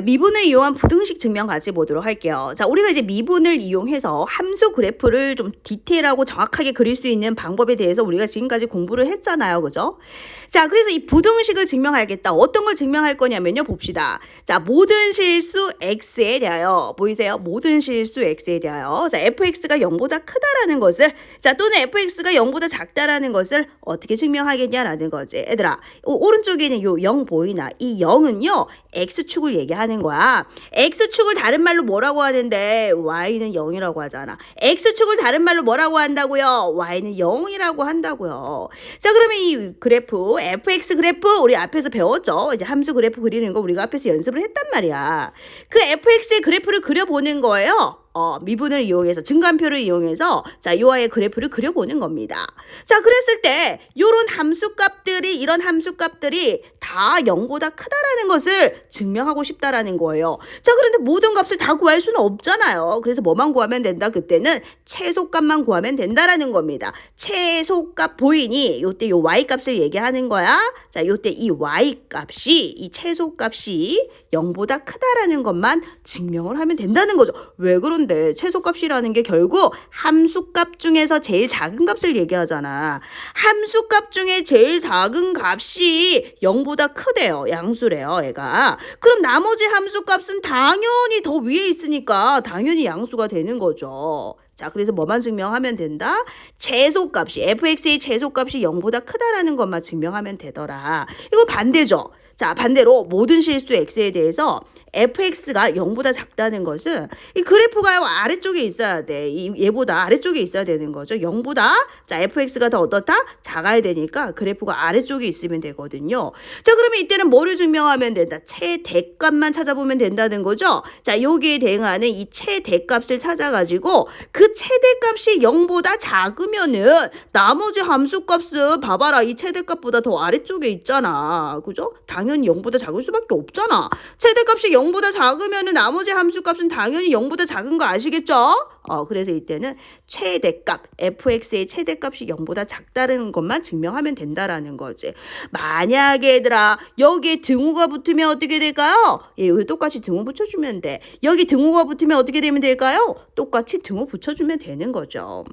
미분을 이용한 부등식 증명 같이 보도록 할게요. 자, 우리가 이제 미분을 이용해서 함수 그래프를 좀 디테일하고 정확하게 그릴 수 있는 방법에 대해서 우리가 지금까지 공부를 했잖아요. 그죠? 자, 그래서 이 부등식을 증명하겠다. 어떤 걸 증명할 거냐면요. 봅시다. 자, 모든 실수 x에 대하여 보이세요? 모든 실수 x에 대하여 자, fx가 0보다 크다라는 것을 자, 또는 fx가 0보다 작다라는 것을 어떻게 증명하겠냐라는 거지. 얘들아, 오, 오른쪽에 있는 요 0 보이나? 이 0은요. x축을 얘기하는 거야. x축을 다른 말로 뭐라고 하는데 y는 0이라고 하잖아. x축을 다른 말로 뭐라고 한다고요? y는 0이라고 한다고요. 자, 그러면 이 그래프 fx 그래프 우리 앞에서 배웠죠. 이제 함수 그래프 그리는 거 우리가 앞에서 연습을 했단 말이야. 그 fx의 그래프를 그려보는 거예요. 어, 미분을 이용해서 증간표를 이용해서 자, 요아의 그래프를 그려보는 겁니다. 자, 그랬을 때 요런 함수값들이 이런 함수값들이 다 0보다 크다라는 것을 증명하고 싶다라는 거예요. 자, 그런데 모든 값을 다 구할 수는 없잖아요. 그래서 뭐만 구하면 된다? 그때는 최소값만 구하면 된다라는 겁니다. 최소값 보이니 요때 요 y 값을 얘기하는 거야. 자, 요때 이 y 값이 이 최소값이 0보다 크다라는 것만 증명을 하면 된다는 거죠. 왜 그런 데 최소값이라는 게 결국 함수값 중에서 제일 작은 값을 얘기하잖아. 함수값 중에 제일 작은 값이 0보다 크대요. 양수래요, 얘가. 그럼 나머지 함수값은 당연히 더 위에 있으니까 당연히 양수가 되는 거죠. 자, 그래서 뭐만 증명하면 된다? 최소값이, fx의 최소값이 0보다 크다라는 것만 증명하면 되더라. 이거 반대죠. 자, 반대로 모든 실수 x에 대해서 fx가 0보다 작다는 것은 이 그래프가 아래쪽에 있어야 돼. 이 얘보다 아래쪽에 있어야 되는 거죠. 0보다 자, fx가 더 어떻다? 작아야 되니까 그래프가 아래쪽에 있으면 되거든요. 자, 그러면 이때는 뭐를 증명하면 된다? 최대값만 찾아보면 된다는 거죠. 자, 여기에 대응하는 이 최대값을 찾아가지고 그 최대값이 0보다 작으면은 나머지 함수값은 봐봐라. 이 최대값보다 더 아래쪽에 있잖아. 그죠? 당연히 0보다 작을 수밖에 없잖아. 최대값이 0 보다 작으면 은 나머지 함수값은 당연히 0보다 작은 거 아시겠죠? 어, 그래서 이때는 최대값, fx의 최대값이 0보다 작다는 것만 증명하면 된다라는 거지. 만약에 얘들아, 여기에 등호가 붙으면 어떻게 될까요? 예, 여기 똑같이 등호 붙여주면 돼. 여기 등호가 붙으면 어떻게 되면 될까요? 똑같이 등호 붙여주면 되는 거죠.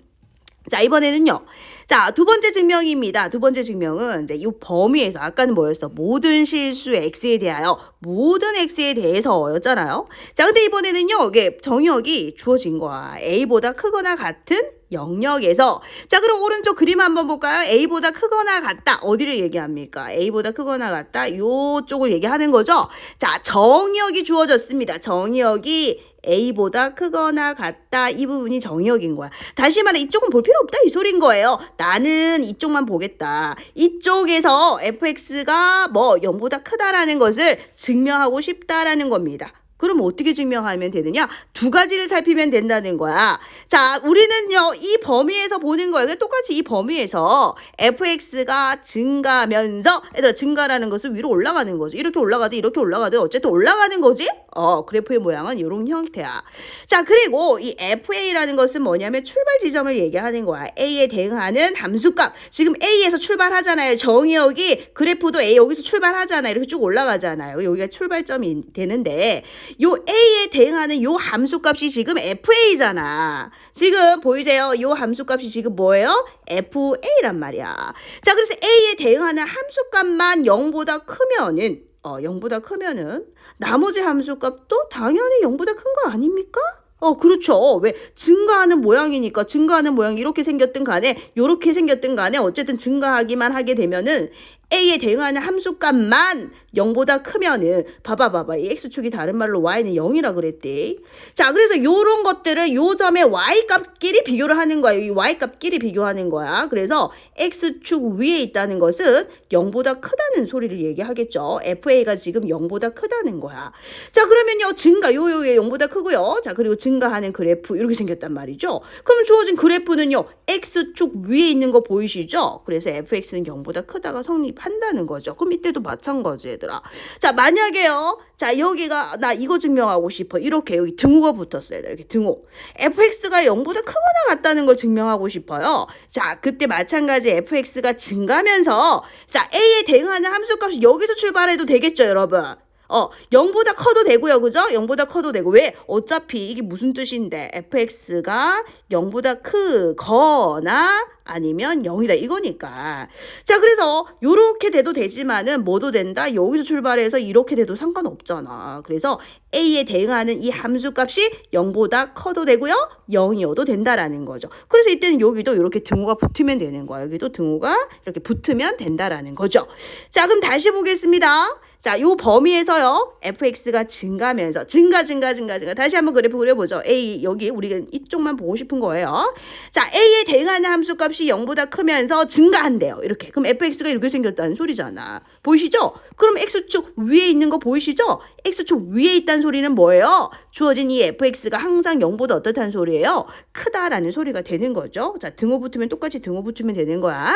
자, 이번에는요. 자, 두 번째 증명입니다. 두 번째 증명은 이제 이 범위에서 아까는 뭐였어? 모든 실수 x에 대하여 모든 x에 대해서였잖아요. 자, 근데 이번에는요. 이게 정의역이 주어진 거야. a보다 크거나 같은 영역에서 자 그럼 오른쪽 그림 한번 볼까요? A보다 크거나 같다 어디를 얘기합니까? A보다 크거나 같다 요쪽을 얘기하는 거죠. 자 정의역이 주어졌습니다. 정의역이 A보다 크거나 같다 이 부분이 정의역인 거야. 다시 말해 이쪽은 볼 필요 없다 이 소린 거예요. 나는 이쪽만 보겠다. 이쪽에서 fx가 뭐 0보다 크다라는 것을 증명하고 싶다라는 겁니다. 그럼 어떻게 증명하면 되느냐? 두 가지를 살피면 된다는 거야. 자, 우리는요, 이 범위에서 보는 거예요. 똑같이 이 범위에서 fx가 증가면서, 얘들아, 증가라는 것은 위로 올라가는 거죠. 이렇게 올라가든 이렇게 올라가든 어쨌든 올라가는 거지? 어, 그래프의 모양은 이런 형태야. 자, 그리고 이 fa라는 것은 뭐냐면 출발 지점을 얘기하는 거야. a에 대응하는 함수값. 지금 a에서 출발하잖아요. 정의역이 그래프도 a 여기서 출발하잖아요. 이렇게 쭉 올라가잖아요. 여기가 출발점이 되는데, 요 a에 대응하는 요 함수값이 지금 fa잖아. 지금 보이세요? 요 함수값이 지금 뭐예요? fa란 말이야. 자, 그래서 a에 대응하는 함수값만 0보다 크면은 어, 0보다 크면은 나머지 함수값도 당연히 0보다 큰 거 아닙니까? 어, 그렇죠. 왜? 증가하는 모양이니까 증가하는 모양이 이렇게 생겼든 간에 요렇게 생겼든 간에 어쨌든 증가하기만 하게 되면은 a에 대응하는 함수값만 0보다 크면은 봐봐 봐봐 이 x축이 다른 말로 y는 0이라 그랬대. 자, 그래서 요런 것들을 요 점의 y 값끼리 비교를 하는 거예요. 이 y 값끼리 비교하는 거야. 그래서 x축 위에 있다는 것은 0보다 크다는 소리를 얘기하겠죠. fa가 지금 0보다 크다는 거야. 자, 그러면요. 증가 요요에 0보다 크고요. 자, 그리고 증가하는 그래프 이렇게 생겼단 말이죠. 그럼 주어진 그래프는요. X축 위에 있는 거 보이시죠? 그래서 fx는 0보다 크다가 성립한다는 거죠. 그럼 이때도 마찬가지 얘들아. 자, 만약에요. 자, 여기가 나 이거 증명하고 싶어. 이렇게 여기 등호가 붙었어요. 이렇게 등호. fx가 0보다 크거나 같다는 걸 증명하고 싶어요. 자, 그때 마찬가지 fx가 증가하면서 자, a에 대응하는 함수값이 여기서 출발해도 되겠죠, 여러분. 어, 0보다 커도 되고요. 그죠? 0보다 커도 되고. 왜? 어차피 이게 무슨 뜻인데? fx가 0보다 크거나 아니면 0이다 이거니까. 자, 그래서 요렇게 돼도 되지만은 뭐도 된다. 여기서 출발해서 이렇게 돼도 상관없잖아. 그래서 a에 대응하는 이 함수 값이 0보다 커도 되고요. 0이어도 된다라는 거죠. 그래서 이때는 여기도 이렇게 등호가 붙으면 되는 거야. 여기도 등호가 이렇게 붙으면 된다라는 거죠. 자, 그럼 다시 보겠습니다. 자, 요 범위에서요. fx가 증가하면서 증가 증가 증가 증가 다시 한번 그래프 그려 보죠. a 여기 우리가 이쪽만 보고 싶은 거예요. 자, a에 대응하는 함수 값이 0보다 크면서 증가한대요. 이렇게. 그럼 fx가 이렇게 생겼다는 소리잖아. 보이시죠? 그럼 x축 위에 있는 거 보이시죠? x축 위에 있다는 소리는 뭐예요? 주어진 이 fx가 항상 0보다 어떻다는 소리예요? 크다라는 소리가 되는 거죠. 자, 등호 붙으면 똑같이 등호 붙으면 되는 거야.